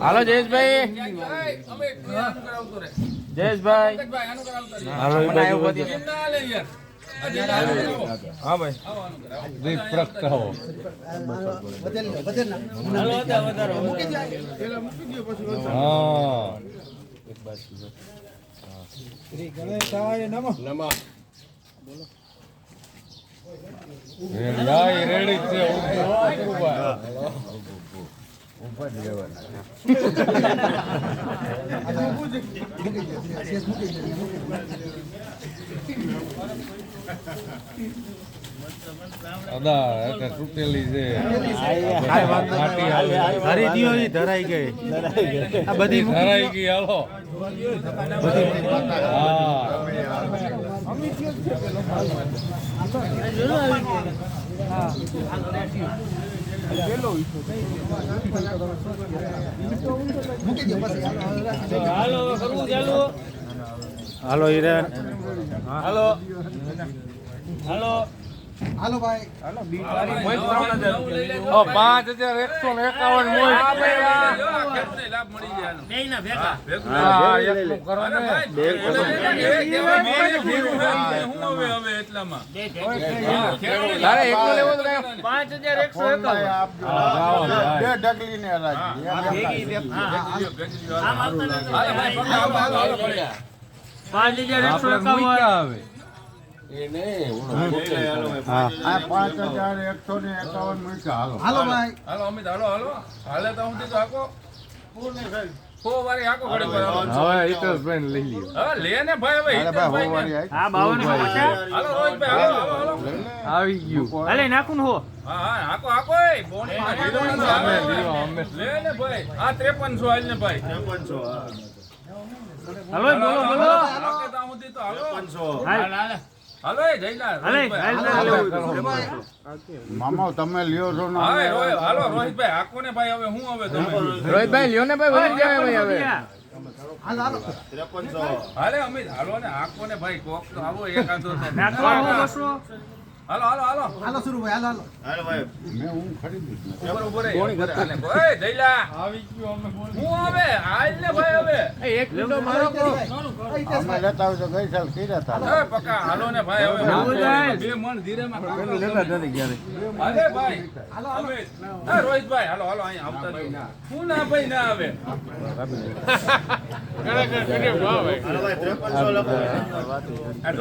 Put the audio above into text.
હાલો. જયેશભાઈ. જયેશભાઈ. હા ભાઈ. વધી. હા. ભાઈ બાજુ શ્રી ગણેશાય નમઃ. નમઃ. બોલો રેડી રેડી છે. અદા એટલે તૂટેલી છે. ધરી દ્યો ઈ ધરાઈ ગઈ. આ બધી ધરાઈ ગઈ હાલો. હા હાલો કરવું ચાલુ હાલો હિરેન. હાલો. હાલો. ઓ, પાંચ હજાર એકસો ને એકાવન લેવું તો કાંઈ? પાંચ હજાર એકસો એકાવન. હા, જાઓ, જાય. પાંચ હજાર એકસો ને એકાવન મૂક્યા ઓલો હાલો ભાઈ. હાલો અમિત હાલો હાલો. હાલે તો હું તો હાકો. ફો વારી હાકો ઘડી પર હાલો. હવે હિતેશભાઈ ને લઈ લે ને ભાઈ હવે હિતેશભાઈ ને. હા બાવન સો પચાસ હાલો રોહિતભાઈ હાલો હાલો હાલો. આવી ગયું. હાલે નાખું હો. ત્રેપનસો હાલો. ને ભાઈ. આ 5300 હાલ ને ભાઈ. હાલો બોલો બોલો. હાકે મામા તમે લ્યો છો ને હાલો રોહિતભાઈ હાકો ને ભાઈ હવે હું હવે તમે? રોહિતભાઈ લ્યો ને ભાઈ વળી જાય ભાઈ હવે. હાલો અમિત હાલો ને હાકો ને ભાઈ કોક તો આવો એકાદો હાલો હાલો હાલો. હાલો સુરુ ભાઈ હાલો હાલો. મેં હું ખરીદી નથી. ઉપર ઉપર હાલે. ઓય જયલા. આવી ગયો અમે હું હવે હાલ ને ભાઈ હવે. એક મિનિટ મારો કો અમે લેતા આવજો ગઈ સાલ કર્યા હતા એ પક્કા હાલો ને ભાઈ હવે. બે મણ ધીરેમાં પેલું લેતા નથી ક્યારે હાલે ભાઈ. અમિત. એ રોહિતભાઈ હાલો હાલો અહીં આવતા રહ્યો હું ના ભાઈ ના આવે? ખરેખર ખરેખર વાહ ભાઈ. આ